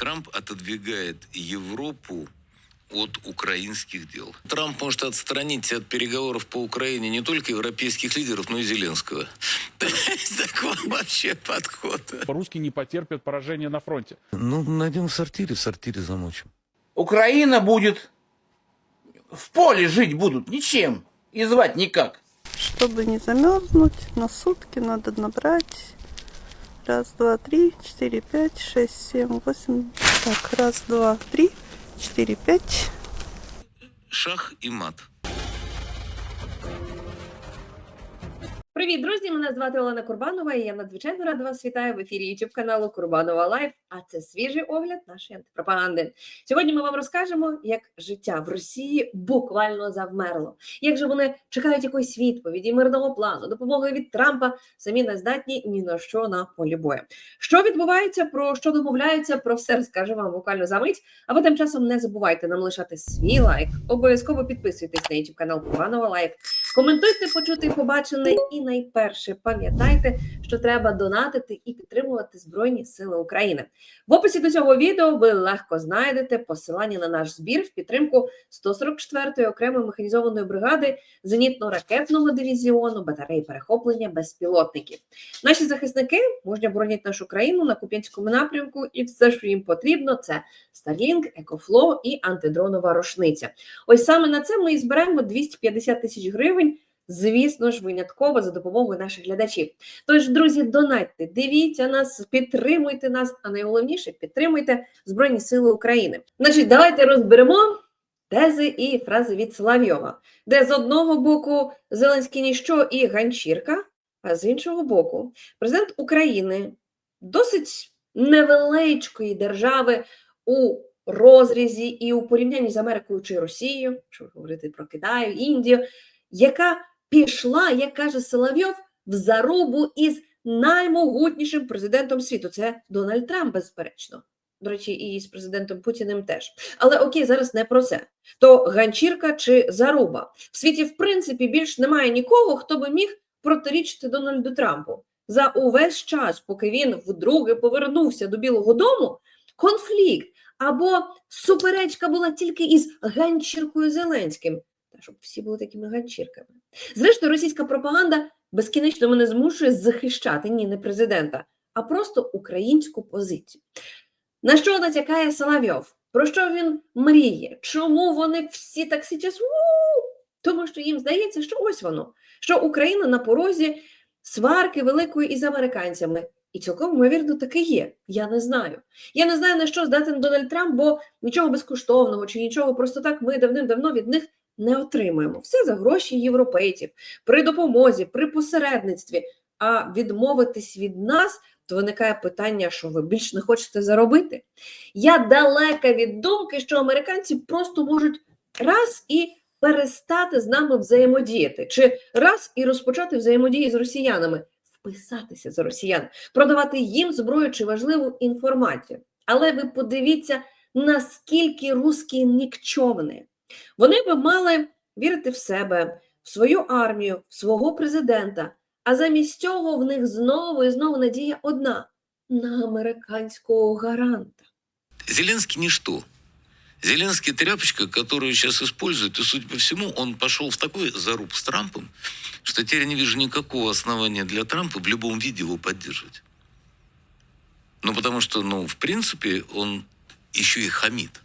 Трамп отодвигает Европу от украинских дел. Трамп может отстранить от переговоров по Украине не только европейских лидеров, но и Зеленского. Есть Такой вообще подход. Русские не потерпят поражения на фронте. Ну, найдем в сортире, в сортире замочим. Украина будет в поле жить будут ничем и звать никак. Чтобы не замерзнуть, на сутки надо набрать. Раз, два, три, четыре, пять, шесть, семь, восемь. Так, раз, два, три, четыре, пять. Шах и мат. Привіт, друзі! Мене звати Олена Курбанова, і я надзвичайно рада вас вітаю в ефірі YouTube каналу Курбанова Лайф. А це свіжий огляд нашої антипропаганди. Сьогодні ми вам розкажемо, як життя в Росії буквально завмерло. Як же вони чекають якоїсь відповіді, мирного плану, допомоги від Трампа, самі не здатні ні на що на полі бою. Що відбувається, про що домовляються, про все розкаже вам буквально за мить. А ви тим часом не забувайте нам лишати свій лайк. Обов'язково підписуйтесь на YouTube канал Курбанова Лайф. Коментуйте, почути і побачене, і найперше пам'ятайте, що треба донатити і підтримувати Збройні Сили України. В описі до цього відео ви легко знайдете посилання на наш збір в підтримку 144-ї окремої механізованої бригади зенітно-ракетного дивізіону батареї перехоплення безпілотників. Наші захисники мужньо боронять нашу країну на Куп'янському напрямку, і все, що їм потрібно, це Starlink, EcoFlow і антидронова рушниця. Ось саме на це ми і зберемо 250 тисяч гривень. Звісно ж, винятково за допомогою наших глядачів. Тож, друзі, донатьте, дивіться нас, підтримуйте нас, а найголовніше підтримуйте Збройні Сили України. Значить, давайте розберемо тези і фрази від Соловйова, де з одного боку Зеленський ніщо і ганчірка, а з іншого боку, президент України досить невеличкої держави у розрізі і у порівнянні з Америкою чи Росією, що говорити про Китай, Індію, яка пішла, як каже Соловйов, в зарубу із наймогутнішим президентом світу. Це Дональд Трамп, безперечно. До речі, і з президентом Путіним теж. Але окей, зараз не про це. То ганчірка чи заруба. В світі, в принципі, більш немає нікого, хто би міг протирічити Дональду Трампу. За увесь час, поки він вдруге повернувся до Білого Дому, конфлікт або суперечка була тільки із ганчіркою Зеленським. Щоб всі були такими ганчірками. Зрештою, російська пропаганда безкінечно мене змушує захищати ні, не президента, а просто українську позицію. На що натякає Соловйов? Про що він мріє? Чому вони всі так сейчас? Тому що їм здається, що ось воно, що Україна на порозі сварки великої із американцями. І цілком ймовірно таки є. Я не знаю. Я не знаю, на що здатен Дональд Трамп, бо нічого безкоштовного чи нічого просто так ми давним-давно від них не отримуємо. Все за гроші європейців, при допомозі, при посередництві. А відмовитись від нас, то виникає питання, що ви більш не хочете заробити. Я далека від думки, що американці просто можуть раз і перестати з нами взаємодіяти, чи раз і розпочати взаємодії з росіянами, вписатися за росіян, продавати їм зброю чи важливу інформацію. Але ви подивіться, наскільки русські нікчовні. Вони би мали вірити в себе, в свою армію, в свого президента. А замість цього в них знову і знову надія одна на американського гаранта. Зеленский ничто. Зеленский тряпочка, которую сейчас используют, и, судя по всему, он пошел в такой заруб с Трампом, что теперь не вижу никакого основания для Трампа в любом виде его поддерживать. Ну, потому что, ну, в принципе, он еще и хамит.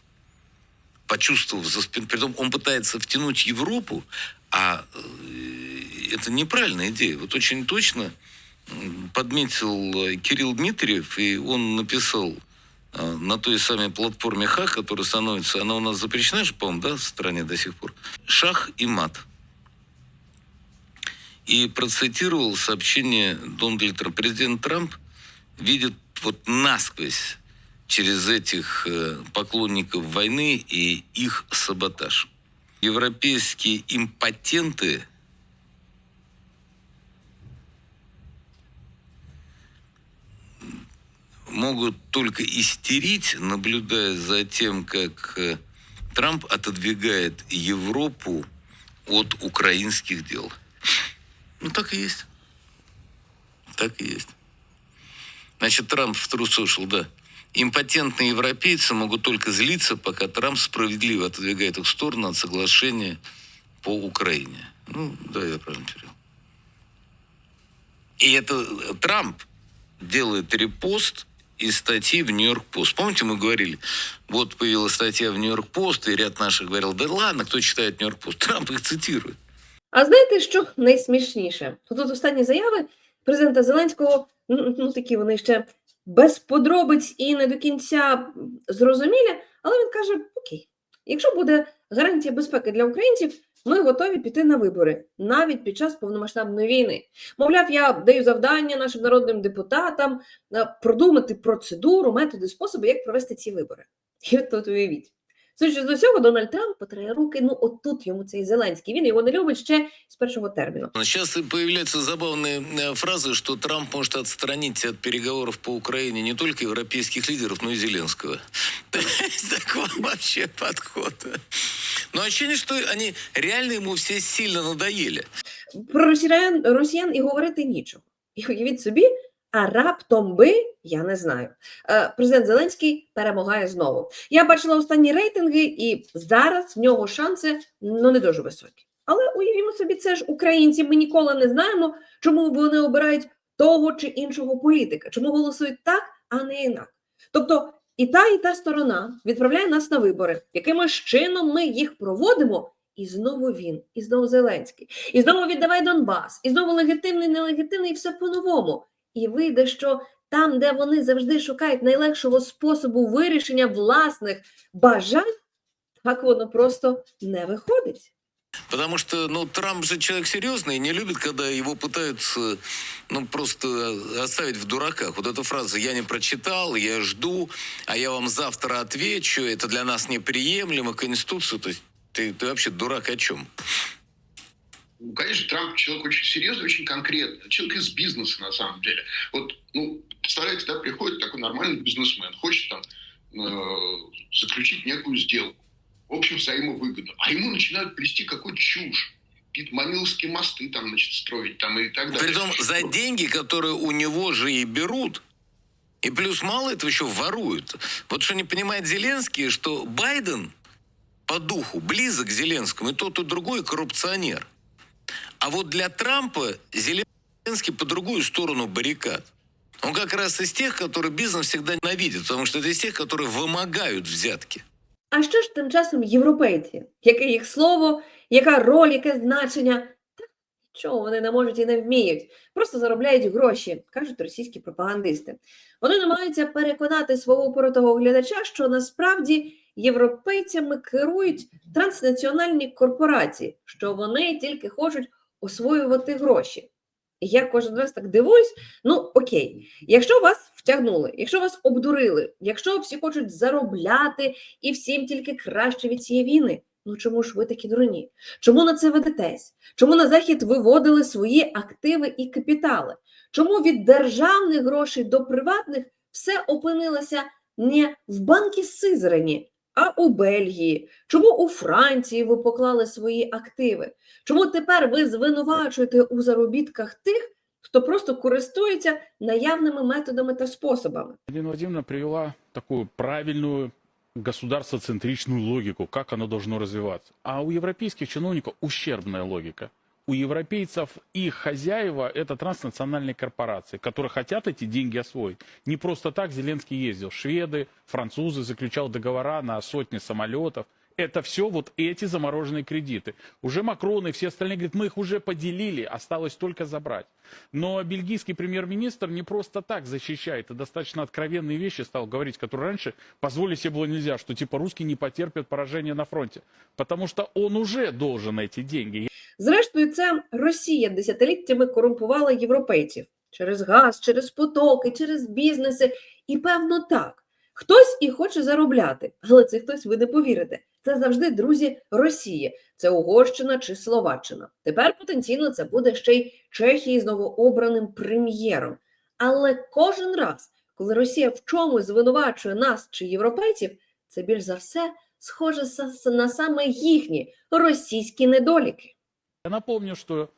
Почувствовав за спиной, притом он пытается втянуть Европу, а э, это неправильная идея. Вот очень точно подметил э, Кирилл Дмитриев, и он написал э, на той самой платформе ХАК, которая становится, она у нас запрещена же, по-моему, да, в стране до сих пор, шах и мат. И процитировал сообщение Дональда Трампа. Президент Трамп видит вот насквозь через этих э, поклонников войны и их саботаж. Европейские импотенты могут только истерить, наблюдая за тем, как э, Трамп отодвигает Европу от украинских дел. Ну, так и есть. Так и есть. Значит, Трамп в True Social, да. импотентные европейцы могут только злиться, пока Трамп справедливо отодвигает их в сторону от соглашения по Украине. Ну, да, я правильно перевел. И это э, Трамп делает репост из статьи в Нью-Йорк Пост. Помните, мы говорили, вот появилась статья в Нью-Йорк Пост, и ряд наших говорил, да ладно, кто читает Нью-Йорк Пост? Трамп их цитирует. А знаєте, що найсмішніше? Тут останні заяви президента Зеленського, ну, ну такі вони ще без подробиць і не до кінця зрозумілі, але він каже: Окей, якщо буде гарантія безпеки для українців, ми готові піти на вибори навіть під час повномасштабної війни. Мовляв, я даю завдання нашим народним депутатам е, продумати процедуру, методи, способи, як провести ці вибори. І от тут уявіть. Судячи з усього, Дональд Трамп потирає руки, ну отут йому цей Зеленський. Він його не любить ще з першого терміну. Сейчас и появляются забавные э, фразы, что Трамп может отстранить от переговоров по Украине не только европейских лидеров, но и Зеленского. То есть Такой вообще подход. Но ощущение, что они реально ему все сильно надоели. Про росіян, росіян і говорити нічого. І уявіть собі, а раптом би, я не знаю. Е, Президент Зеленський перемагає знову. Я бачила останні рейтинги, і зараз в нього шанси ну не дуже високі. Але уявімо собі, це ж українці. Ми ніколи не знаємо, чому вони обирають того чи іншого політика, чому голосують так, а не інак. Тобто і та, і та сторона відправляє нас на вибори, якимось чином ми їх проводимо. І знову він, і знову Зеленський, і знову віддавай Донбас, і знову легітимний, нелегітимний, і все по-новому. І вийде, що там, де вони завжди шукають найлегшого способу вирішення власних бажань, так воно просто не виходить. Потому что, ну, Трамп же человек серьезный и не любит, когда его пытаются, ну, просто оставить в дураках. Вот эта фраза «я не прочитал, я жду, а я вам завтра отвечу, это для нас неприемлемо, Конституцию». То есть ты, ты вообще дурак о чем? Ну, конечно, Трамп человек очень серьезный, очень конкретный. Человек из бизнеса, на самом деле. Вот, ну, представляете, да, приходит такой нормальный бизнесмен, хочет там э, заключить некую сделку. В общем, взаимовыгодно. А ему начинают плести какую-то чушь. Какие-то Маниловские мосты там, значит, строить там и так далее. Притом за деньги, которые у него же и берут. И плюс мало этого еще воруют. Вот что не понимает Зеленский, что Байден по духу близок к Зеленскому, и тот, и другой коррупционер. А вот для Трампа Зеленский по другую сторону баррикад. Он как раз из тех, которые бизнес всегда ненавидит, потому что это из тех, которые вымогают взятки. А що ж тим часом європейці? Яке їх слово, яка роль, яке значення? Та нічого вони не можуть і не вміють. Просто заробляють гроші, кажуть російські пропагандисти. Вони намагаються переконати свого упоротого глядача, що насправді європейцями керують транснаціональні корпорації, що вони тільки хочуть освоювати гроші. І я кожен раз так дивуюсь, ну окей, якщо вас втягнули, якщо вас обдурили, якщо всі хочуть заробляти і всім тільки краще від цієї війни, ну чому ж ви такі дурні? Чому на це ведетесь? Чому на захід виводили свої активи і капітали? Чому від державних грошей до приватних все опинилося не в банки Сизрані, а у Бельгії? Чому у Франції ви поклали свої активи? Чому тепер ви звинувачуєте у заробітках тих, хто просто користується наявними методами та способами? Елена Владимировна привела такую правильную государствоцентричную логику, как оно должно развиваться. А у европейских чиновников ущербная логика. У европейцев их хозяева – это транснациональные корпорации, которые хотят эти деньги освоить. Не просто так Зеленский ездил. Шведы, французы заключал договора на сотни самолетов. Это все вот эти замороженные кредиты. Уже Макрон и все остальные говорят, мы их уже поделили, осталось только забрать. Но бельгийский премьер-министр не просто так защищает, и достаточно откровенные вещи стал говорить, которые раньше позволить себе было нельзя, что типа русские не потерпят поражения на фронте. Потому что он уже должен эти деньги. Зрештою, це Росія десятиліттями корумпувала європейців через газ, через потоки, через бізнеси. І певно так. Хтось і хоче заробляти, але це хтось ви не повірите. Це завжди друзі Росії, це Угорщина чи Словаччина. Тепер потенційно це буде ще й Чехії з новообраним прем'єром. Але кожен раз, коли Росія в чомусь звинувачує нас чи європейців, це більш за все схоже на саме їхні російські недоліки. Я напомню, что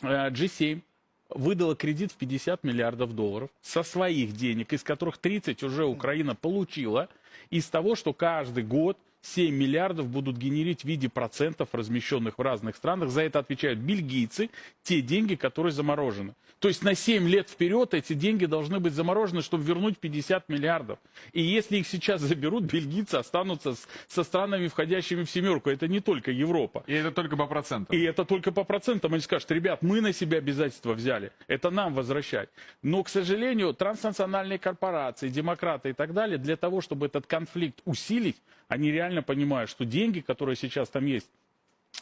э, G7 выдала кредит в 50 миллиардов долларов со своих денег, из которых 30 уже Украина получила, из того, что каждый год 7 миллиардов будут генерить в виде процентов, размещенных в разных странах. За это отвечают бельгийцы, те деньги, которые заморожены. То есть на 7 лет вперед эти деньги должны быть заморожены, чтобы вернуть 50 миллиардов. И если их сейчас заберут, бельгийцы останутся с- со странами, входящими в семерку. Это не только Европа. И это только по процентам. И это только по процентам. Они скажут, ребят, мы на себя обязательства взяли. Это нам возвращать. Но, к сожалению, транснациональные корпорации, демократы и так далее, для того, чтобы этот конфликт усилить, они реально понимают, что деньги, которые сейчас там есть,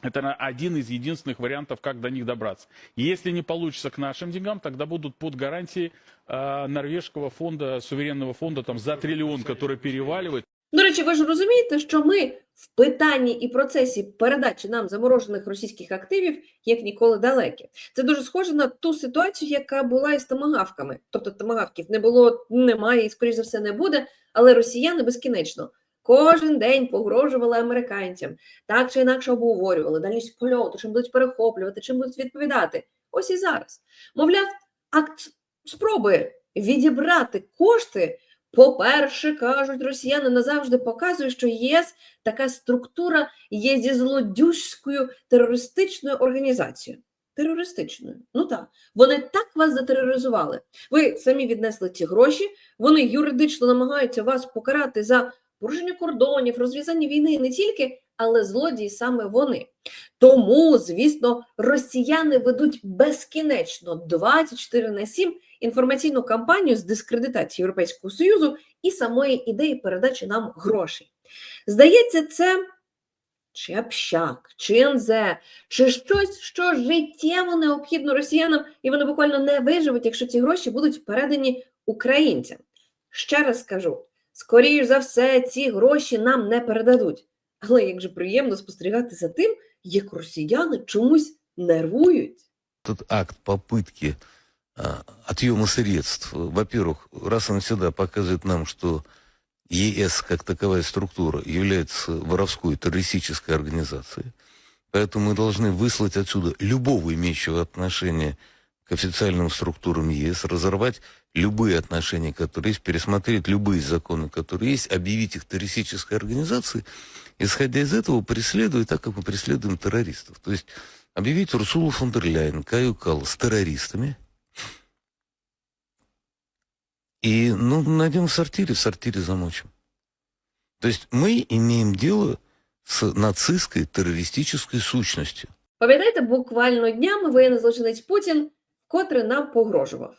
это на- один из единственных вариантов, как до них добраться. Если не получится к нашим деньгам, тогда будут под гарантией э, норвежского фонда, суверенного фонда, там за триллион, который переваливает. До речі, ви ж розумієте, що ми в питанні і процесі передачі нам заморожених російських активів як ніколи далекі. Це дуже схоже на ту ситуацію, яка була із томагавками. Тобто томагавків не було, немає і, скоріш за все, не буде, але росіяни безкінечно. Кожен день погрожували американцям, так чи інакше обговорювали дальність польоту, чим будуть перехоплювати, чим будуть відповідати. Ось і зараз. Мовляв, акт спроби відібрати кошти по-перше, кажуть росіяни назавжди показує, що ЄС така структура є зі злодюжською терористичною організацією. Терористичною. Ну так, вони так вас затероризували. Ви самі віднесли ці гроші, вони юридично намагаються вас покарати за порушення кордонів, розв'язання війни не тільки, але злодії саме вони. Тому, звісно, росіяни ведуть безкінечно 24 на 7 інформаційну кампанію з дискредитації Європейського Союзу і самої ідеї передачі нам грошей. Здається, це чи общак, чи НЗ, чи щось, що життєво необхідно росіянам, і вони буквально не виживуть, якщо ці гроші будуть передані українцям. Ще раз скажу: скоріш за все, ці гроші нам не передадуть. Але як же приємно спостерігати за тим, як росіяни чомусь нервують. Этот акт попытки а, отъема средств, во-первых, раз и навсегда показывает нам, что ЕС как таковая структура является воровской террористической организацией. Поэтому мы должны выслать отсюда любого имеющего отношение к официальным структурам ЕС, разорвать любые отношения, которые есть, пересмотреть любые законы, которые есть, объявить их террористической организацией, исходя из этого преследовать так, как мы преследуем террористов. То есть объявить Урсулу фон дер Ляйен, Каю Каллас террористами. И, ну, найдем в сортире, в сортире замочим. То есть мы имеем дело с нацистской террористической сущностью. Пам'ятаєте, буквально днями воєнний злочинець Путін котре нам погрожував.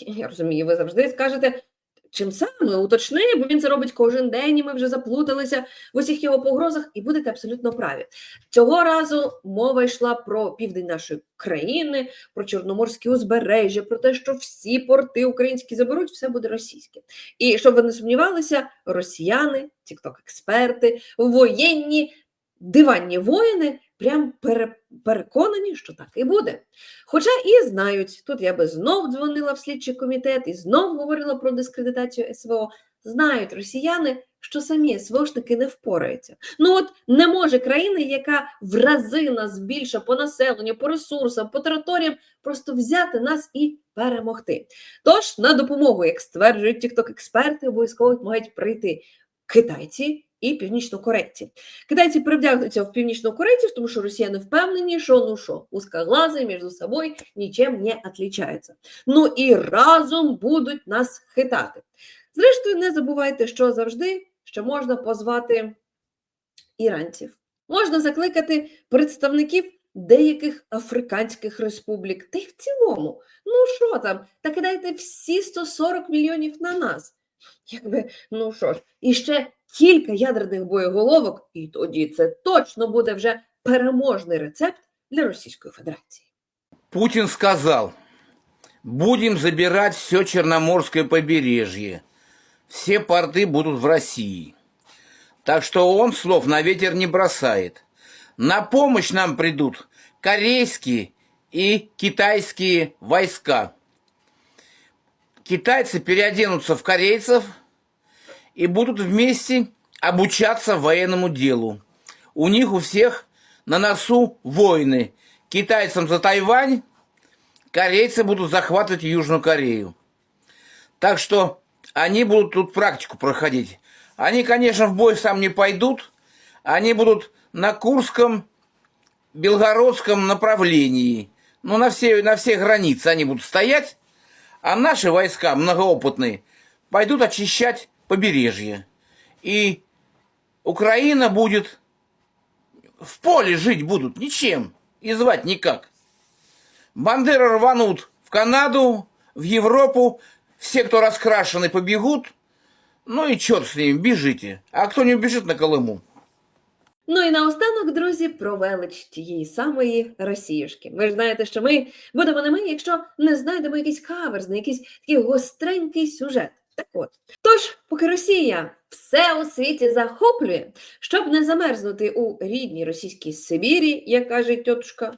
Я розумію, ви завжди скажете, чим саме уточни, бо він це робить кожен день, і ми вже заплуталися в усіх його погрозах, і будете абсолютно праві. Цього разу мова йшла про південь нашої країни, про чорноморське узбережжя, про те, що всі порти українські заберуть, все буде російське. І щоб ви не сумнівалися, росіяни, тікток-експерти, воєнні, диванні воїни прям пере, переконані, що так і буде. Хоча і знають, тут я би знов дзвонила в слідчий комітет і знов говорила про дискредитацію СВО. Знають росіяни, що самі СВОшники не впораються. Ну от не може країна, яка в рази нас більше по населенню, по ресурсам, по територіям, просто взяти нас і перемогти. Тож на допомогу, як стверджують тікток-експерти, обов'язково мають прийти китайці і північнокорейці. Китайці привдягнуться в північнокорейців, тому що росіяни впевнені, що ну що, узкоглазі між собою нічим не отличаються. Ну і разом будуть нас хитати. Зрештою, не забувайте, що завжди ще можна позвати іранців. Можна закликати представників деяких африканських республік, та й в цілому. Ну що там, та кидайте всі 140 мільйонів на нас. Якби, ну що ж, і ще кілька ядерних боєголовок, і тоді це точно буде вже переможний рецепт для Російської Федерації. Путин сказал, будем забирать все Черноморское побережье. Все порты будут в России. Так что он слов на ветер не бросает. На помощь нам придут корейские и китайские войска. Китайцы переоденутся в корейцев и будут вместе обучаться военному делу. У них у всех на носу войны. Китайцам за Тайвань, корейцы будут захватывать Южную Корею. Так что они будут тут практику проходить. Они, конечно, в бой сам не пойдут. Они будут на Курском, Белгородском направлении. Ну, на все, на все границы они будут стоять. А наши войска, многоопытные, пойдут очищать побережье. И Украина будет в поле жить будут ничем. И звать никак. Бандеры рванут в Канаду, в Европу. Все, кто раскрашены, побегут. Ну и черт с ними, бежите. А кто не убежит на Колыму? Ну і наостанок, друзі, про велич тієї самої Росіюшки. Ви ж знаєте, що ми будемо не ми, якщо не знайдемо якийсь каверзний, якийсь такий гостренький сюжет. Так от. Тож, поки Росія все у світі захоплює, щоб не замерзнути у рідній російській Сибірі, як каже тьотушка,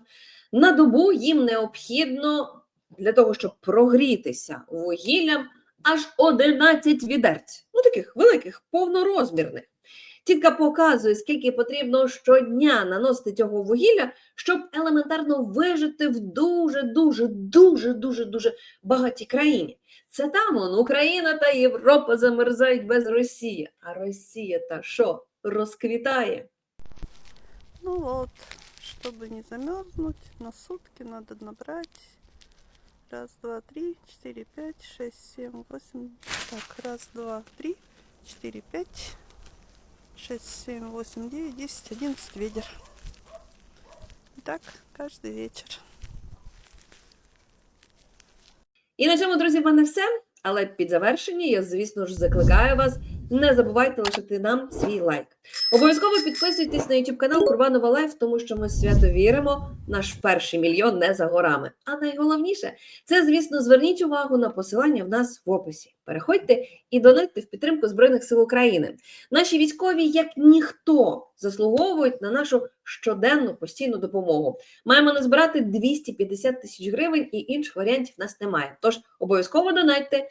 на добу їм необхідно для того, щоб прогрітися вугіллям аж 11 відерць. Ну таких великих, повнорозмірних. Тітка показує, скільки потрібно щодня наносити цього вугілля, щоб елементарно вижити в дуже, дуже, дуже, дуже, дуже багатій країні. Це там он, Україна та Європа замерзають без Росії. А Росія та що? Розквітає. Ну вот, чтобы не замерзнуть, на сутки надо набрать. Раз, два, три, четыре, пять, шесть, семь, восемь. Так, раз, два, три, четыре, пять, шесть, семь, восемь, девять, десять, одиннадцать ведер. И так каждый вечер. І на цьому, друзі, в мене все. Але під завершення я, звісно ж, закликаю вас. Не забувайте лишити нам свій лайк. Обов'язково підписуйтесь на YouTube канал Курбанова Лайф, тому що ми свято віримо, наш перший мільйон не за горами. А найголовніше, це, звісно, зверніть увагу на посилання в нас в описі. Переходьте і донатьте в підтримку Збройних сил України. Наші військові, як ніхто, заслуговують на нашу щоденну постійну допомогу. Маємо назбирати 250 тисяч гривень, і інших варіантів нас немає. Тож обов'язково донатьте,